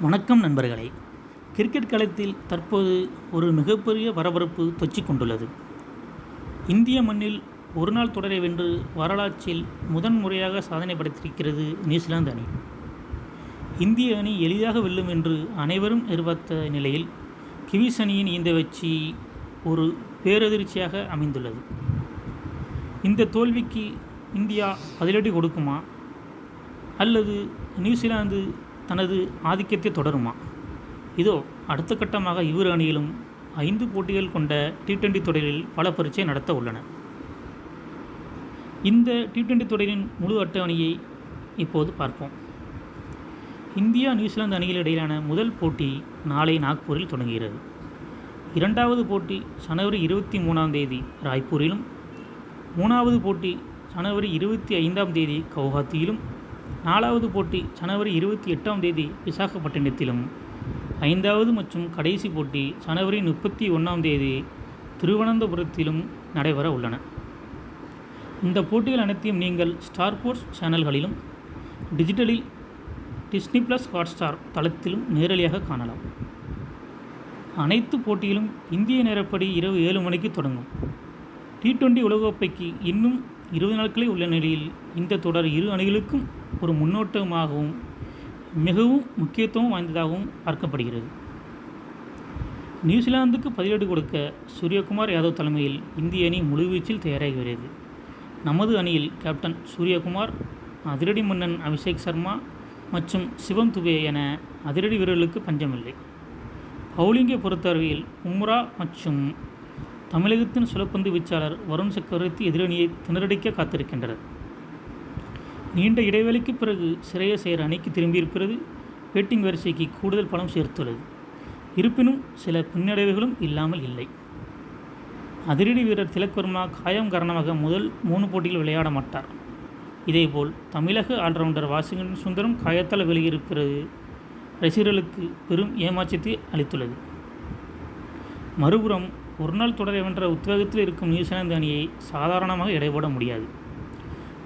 வணக்கம் நண்பர்களே. கிரிக்கெட் களத்தில் தற்போது ஒரு மிகப்பெரிய பரபரப்பு தொச்சி கொண்டுள்ளது. இந்திய மண்ணில் ஒருநாள் தொடரை வென்று வரலாற்றில் முதன்முறையாக சாதனை படைத்திருக்கிறது நியூசிலாந்து அணி. இந்திய அணி எளிதாக வெல்லும் என்று அனைவரும் எதிர்பார்த்த நிலையில் கிவிஸ் அணியின் இந்த வெற்றி ஒரு பேரதிர்ச்சியாக அமைந்துள்ளது. இந்த தோல்விக்கு இந்தியா பதிலடி கொடுக்குமா? அல்லது நியூசிலாந்து தனது ஆதிக்கத்தை தொடருமா? இதோ அடுத்த கட்டமாக இவர் அணியிலும் ஐந்து போட்டிகள் கொண்ட டி டுவெண்டி தொடரில் பல பரீட்சை நடத்த உள்ளன. இந்த டி டுவெண்டி தொடரின் முழு அட்டவணையை இப்போது பார்ப்போம். இந்தியா நியூசிலாந்து அணிகள் இடையிலான முதல் போட்டி நாளை நாக்பூரில் தொடங்குகிறது. இரண்டாவது போட்டி ஜனவரி இருபத்தி மூணாம் தேதி ராய்ப்பூரிலும் மூணாவது போட்டி ஜனவரி இருபத்தி ஐந்தாம் தேதி கவுஹாத்தியிலும் நாலாவது போட்டி ஜனவரி இருபத்தி எட்டாம் தேதி விசாகப்பட்டினத்திலும். ஐந்தாவது மற்றும் கடைசி போட்டி ஜனவரி முப்பத்தி ஒன்றாம் தேதி திருவனந்தபுரத்திலும் நடைபெற உள்ளன. இந்த போட்டிகள் அனைத்தையும் நீங்கள் ஸ்டார் ஸ்போர்ட்ஸ் சேனல்களிலும் டிஜிட்டலில் டிஸ்னி ப்ளஸ் ஹாட்ஸ்டார் தளத்திலும் நேரடியாக காணலாம். அனைத்து போட்டிகளும் இந்திய நேரப்படி இரவு ஏழு மணிக்கு தொடங்கும். டி டுவெண்டி உலகக்கோப்பைக்கு இன்னும் இருபது நாட்களே உள்ள நிலையில் இந்த தொடர் இரு அணிகளுக்கும் ஒரு முன்னோட்டமாகவும் மிகவும் முக்கியத்துவம் வாய்ந்ததாகவும் பார்க்கப்படுகிறது. நியூசிலாந்துக்கு பதிலடி கொடுக்க சூரியகுமார் யாதவ் தலைமையில் இந்திய அணி முழுவீச்சில் தயாராகி வருகிறது. நமது அணியில் கேப்டன் சூரியகுமார் அதிரடி மன்னன் அபிஷேக் சர்மா மற்றும் சிவம் துபே என அதிரடி வீரர்களுக்கு பஞ்சமில்லை. பவுலிங்கை பொறுத்தவரையில் உம்ரா மற்றும் தமிழகத்தின் சுழப்பந்து வீச்சாளர் வருண் சக்கரவர்த்தி எதிரணியை திணறடிக்க காத்திருக்கின்றனர். நீண்ட இடைவெளிக்கு பிறகு சிறைய செயர் அணிக்கு திரும்பியிருக்கிறது. பேட்டிங் வரிசைக்கு கூடுதல் பணம் சேர்த்துள்ளது. இருப்பினும் சில பின்னடைவுகளும் இல்லாமல் இல்லை. அதிரடி வீரர் திலக்வர்மா காயம் காரணமாக முதல் மூணு போட்டிகள் விளையாட மாட்டார். இதேபோல் தமிழக ஆல்ரவுண்டர் வாஷிங்டன் சுந்தரம் காயத்தால் வெளியிருக்கிறது. ரசிகர்களுக்கு பெரும் ஏமாற்றத்தை அளித்துள்ளது. மறுபுறம் ஒருநாள் தொடரை வென்ற உத்வேகத்தில் இருக்கும் நியூசிலாந்து அணியை சாதாரணமாக இடைபோட முடியாது.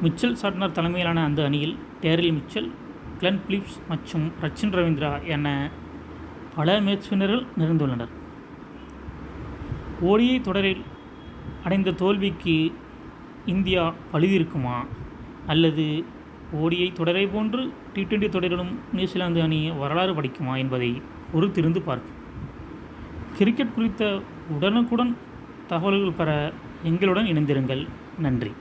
மிச்சல் சாட்னர் தலைமையிலான அந்த அணியில் டேரில் மிச்சல் கிளன் பிலிப்ஸ் மற்றும் ரச்சின் ரவீந்திரா என பல மேட்ச் வீரர்கள் நிறைந்துள்ளனர். ஓடியை தொடரில் அடைந்த தோல்விக்கு இந்தியா பழுதிருக்குமா? அல்லது ஓடியை தொடரை போன்று டி டுவெண்டி தொடரிலும் நியூசிலாந்து அணி வரலாறு படிக்குமா என்பதை பொறுத்திருந்து பார்க்கும் கிரிக்கெட் குறித்த உடனுக்குடன் தகவல்கள் பெற எங்களுடன் இணைந்திருங்கள். நன்றி.